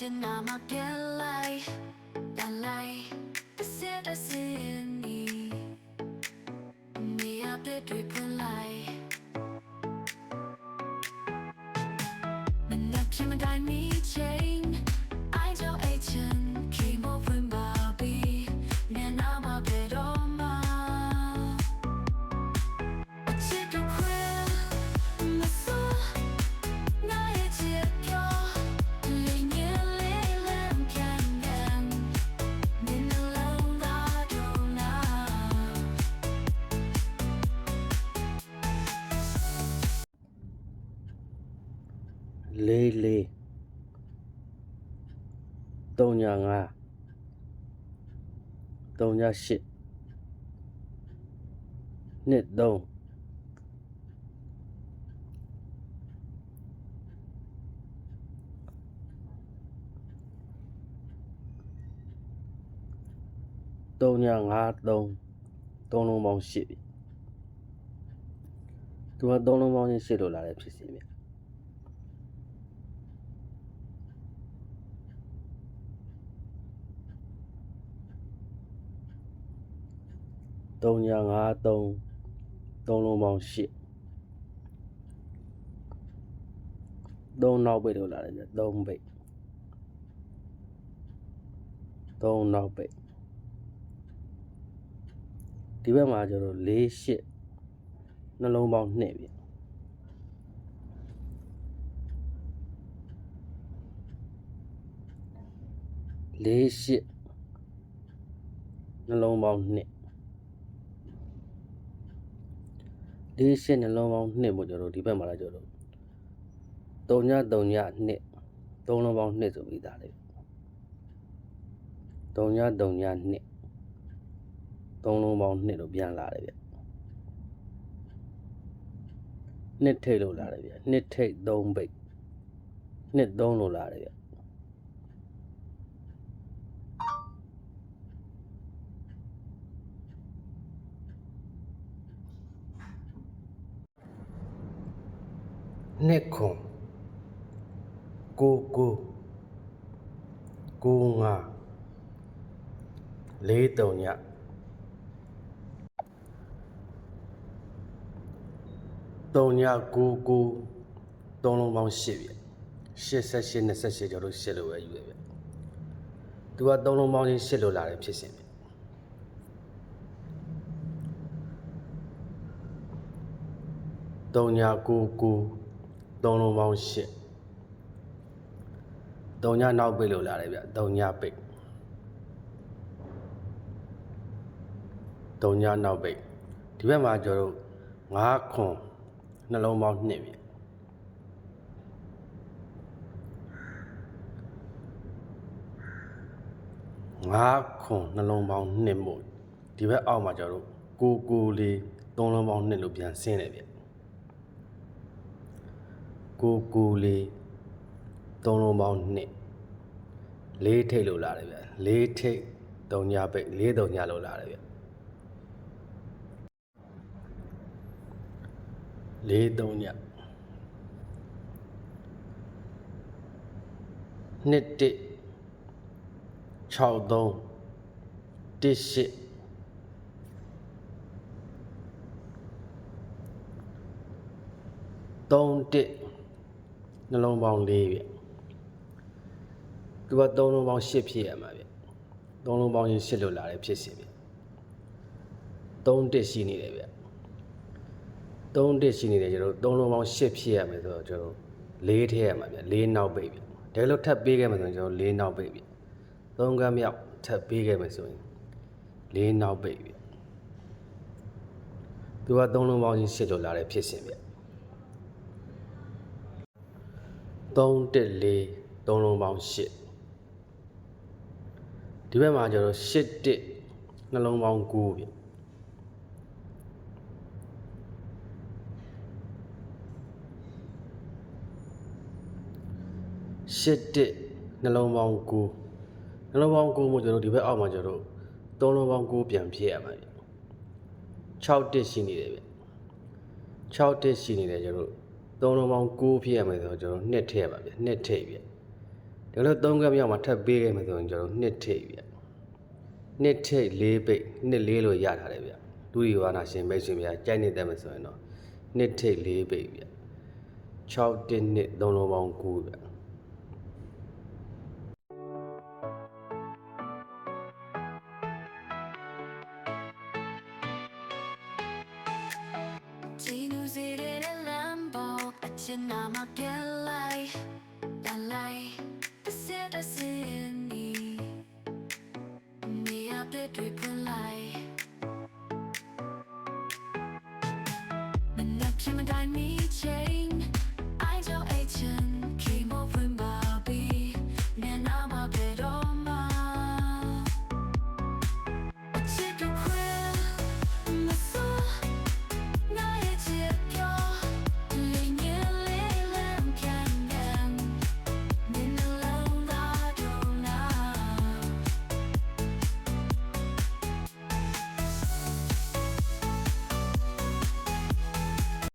ချင်နာမပြဲလိုက်တန်လိုက်တစ်စက်တစ်စင်နီနေရတဲ့တွေ့ပွင့်လိုက် လေးလေးသုံးညာငါသုံးညာရှစ်နှစ်သုံးသုံးညာငါသုံးသုံးလုံးပေါင်းရှစ်ပြီသူကသုံးလုံးပေါင်းရှစ်လို့လာတဲ့ဖြစ်စီမြတ် 3953 3လုံးပေါင်း8 3နောက်ပိတ်လို့လာတယ်ဗျ3ပိတ်3နောက်ပိတ်ဒီဘက်မှာကျတော့4 8နှလုံးပေါင်း2ဗျလေးရှစ်နှလုံးပေါင်းနှစ် လေးရှင်းနှလုံးပေါင်းနှစ်မို့ကျွန်တော်တို့ဒီဘက်မှာလည်းကျွန်တော်တို့3ည3ညနှစ်3လုံးပေါင်းနှစ်ဆိုပြီးသားလေ3ည3ညနှစ်3လုံးပေါင်းနှစ်လို့ပြန်လာတယ်ဗျနှစ်ထိတ်လို့လာတယ်ဗျနှစ်ထိတ်3ပိတ်နှစ်3လို့လာတယ်ဗျ နှစ်ခွန်ကိုကိုကိုငါလေးတုံညတုံညကိုကိုသုံးလုံးပေါင်း၈ပြ88 28ကျော်လို့၈လို့ပဲယူရပြသူကသုံးလုံးပေါင်းချင်း၈လို့လာတယ်ဖြစ်စဉ်ပြတုံညကိုကို သုံးလုံးပေါင်း၈တုံညနောက်ပိတ်လို့လာတယ်ဗျတုံညပိတ်တုံညနောက်ပိတ်ဒီဘက်မှာကျွန်တော်တို့9ခွန်နှလုံးပေါင်း2ပြ9ခွန်နှလုံးပေါင်း2မို့ဒီဘက်အောက်မှာကျွန်တော်တို့ကိုကိုလေးသုံးလုံးပေါင်း2လို့ပြန်ဆင်းတယ်ဗျ ကိုကိုလေးသုံးလုံးပေါင်း2လေးထိတ်လို့လာတယ်ဗျလေးထိတ်တုံညာပိတ်လေးတုံညာလို့လာတယ်ဗျလေးတုံညာနှစ်တစ်6 3တစ်ရှစ်3တစ် နှလုံးပေါင်း4ဗျသူက3လုံးပေါင်း8ဖြစ်ရမှာဗျ3လုံးပေါင်းရင်8လို့လာတယ်ဖြစ်စီဗျ3တစ်ရှိနေတယ်ဗျ3တစ်ရှိနေတယ်ကျွန်တော်တို့3လုံးပေါင်း8ဖြစ်ရမယ်ဆိုတော့ကျွန်တော်တို့4ထည့်ရမှာဗျ4နောက်ပိတ်ဗျဒါလို့ထပ်ပေးခဲ့မယ်ဆိုရင်ကျွန်တော်4နောက်ပိတ်ဗျ3ကမ်းမြောက်ထပ်ပေးခဲ့မယ်ဆိုရင်4နောက်ပိတ်ဗျသူက3လုံးပေါင်းရင်8လို့လာတယ်ဖြစ်စဉ်ဗျ 3တက်4 3လုံးပေါင်း8ဒီဘက်မှာကျတော့8တက်နှလုံးပေါင်း9ဗျ8တက်နှလုံးပေါင်း9နှလုံးပေါင်း9မို့ကျွန်တော်ဒီဘက်အောက်မှာကျတော့3လုံးပေါင်း9ပြန်ဖြည့်ရမှာဗျ6တက်ရှိနေတယ်ဗျ6တက်ရှိနေတယ်ကျတော့ သုံးလုံးပေါင်း9ဖြည့်ရမယ်ဆိုတော့ကျွန်တော်နှစ်ထည့်ရပါဗျနှစ်ထည့်ပြဒါလို့သုံးကမြောက်မှာထပ်ပေးခဲ့မယ်ဆိုရင်ကျွန်တော်နှစ်ထိပ်ဗျနှစ်ထိပ်လေးပိတ်နှစ်လေးလို့ရထားတယ်ဗျဒုတိယဝါနာရှင်မိတ်ဆွေများကြိုက်နေတယ်မယ်ဆိုရင်တော့နှစ်ထိပ်လေးပိတ်ဗျ6တင်းနှစ်သုံးလုံးပေါင်း9ဗျជីနူစီတဲ့လမ်း ပေါ်အချင်နာမပြက်လိုက်တလိုက်တစ်စက်တစ်စက်နီနေရတဲ့တွေ့ခွန်လိုက်